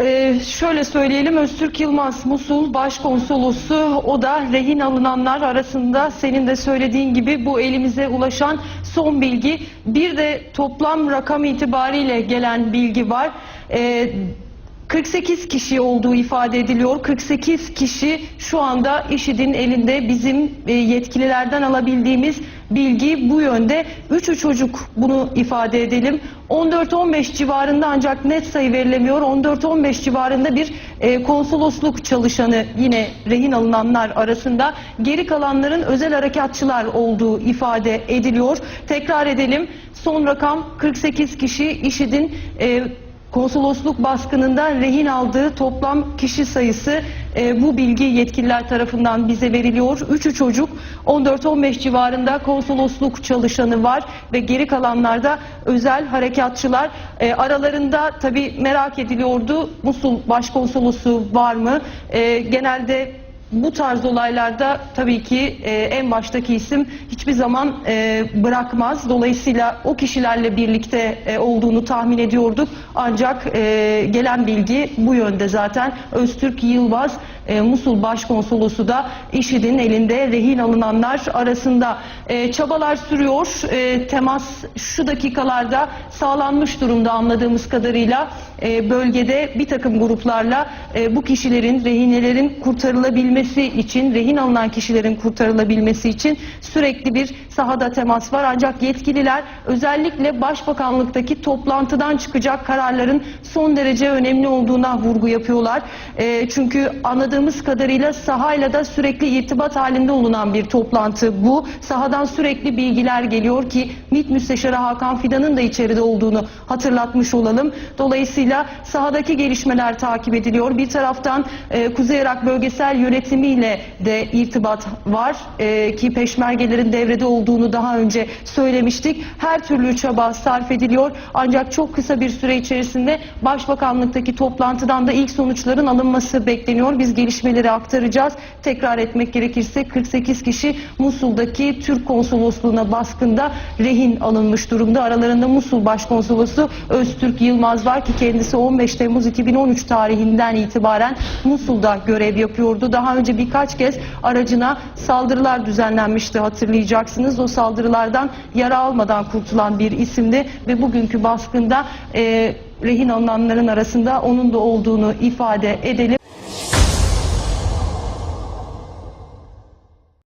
Ee, şöyle söyleyelim Öztürk Yılmaz Musul Başkonsolosu o da rehin alınanlar arasında senin de söylediğin gibi bu elimize ulaşan son bilgi. Bir de toplam rakam itibariyle gelen bilgi var. Ee, 48 kişi olduğu ifade ediliyor. 48 kişi şu anda IŞİD'in elinde bizim e, yetkililerden alabildiğimiz bilgi bu yönde. Üçü çocuk bunu ifade edelim. 14-15 civarında ancak net sayı verilemiyor. 14-15 civarında bir e, konsolosluk çalışanı yine rehin alınanlar arasında. Geri kalanların özel harekatçılar olduğu ifade ediliyor. Tekrar edelim. Son rakam 48 kişi IŞİD'in e, Konsolosluk baskınından rehin aldığı toplam kişi sayısı e, bu bilgi yetkililer tarafından bize veriliyor. Üçü çocuk 14-15 civarında konsolosluk çalışanı var ve geri kalanlarda özel harekatçılar. E, aralarında tabi merak ediliyordu Musul Başkonsolosu var mı? E, genelde bu tarz olaylarda tabii ki e, en baştaki isim hiçbir zaman e, bırakmaz. Dolayısıyla o kişilerle birlikte e, olduğunu tahmin ediyorduk. Ancak e, gelen bilgi bu yönde zaten. Öztürk Yılmaz e, Musul Başkonsolosu da IŞİD'in elinde rehin alınanlar arasında e, çabalar sürüyor. E, temas şu dakikalarda sağlanmış durumda anladığımız kadarıyla e, bölgede bir takım gruplarla e, bu kişilerin, rehinelerin kurtarılabilmesi için, rehin alınan kişilerin kurtarılabilmesi için sürekli bir sahada temas var. Ancak yetkililer özellikle Başbakanlıktaki toplantıdan çıkacak kararların son derece önemli olduğuna vurgu yapıyorlar. E, çünkü anladığımız kadarıyla sahayla da sürekli irtibat halinde olunan bir toplantı bu. Sahadan sürekli bilgiler geliyor ki MİT Müsteşarı Hakan Fidan'ın da içeride olduğunu hatırlatmış olalım. Dolayısıyla sahadaki gelişmeler takip ediliyor. Bir taraftan e, Kuzey Irak Bölgesel Yönetimiyle de irtibat var e, ki peşmergelerin devrede olduğunu daha önce söylemiştik. Her türlü çaba sarf ediliyor. Ancak çok kısa bir süre içerisinde Başbakanlıktaki toplantıdan da ilk sonuçların alınması bekleniyor. Biz gelişmeleri aktaracağız. Tekrar etmek gerekirse 48 kişi Musul'daki Türk konsolosluğuna baskında rehin alınmış durumda. Aralarında Musul Başkonsolosu Öztürk Yılmaz var ki kendisi 15 Temmuz 2013 tarihinden itibaren Musul'da görev yapıyordu. Daha önce birkaç kez aracına saldırılar düzenlenmişti hatırlayacaksınız. O saldırılardan yara almadan kurtulan bir isimdi ve bugünkü baskında e, rehin alınanların arasında onun da olduğunu ifade edelim.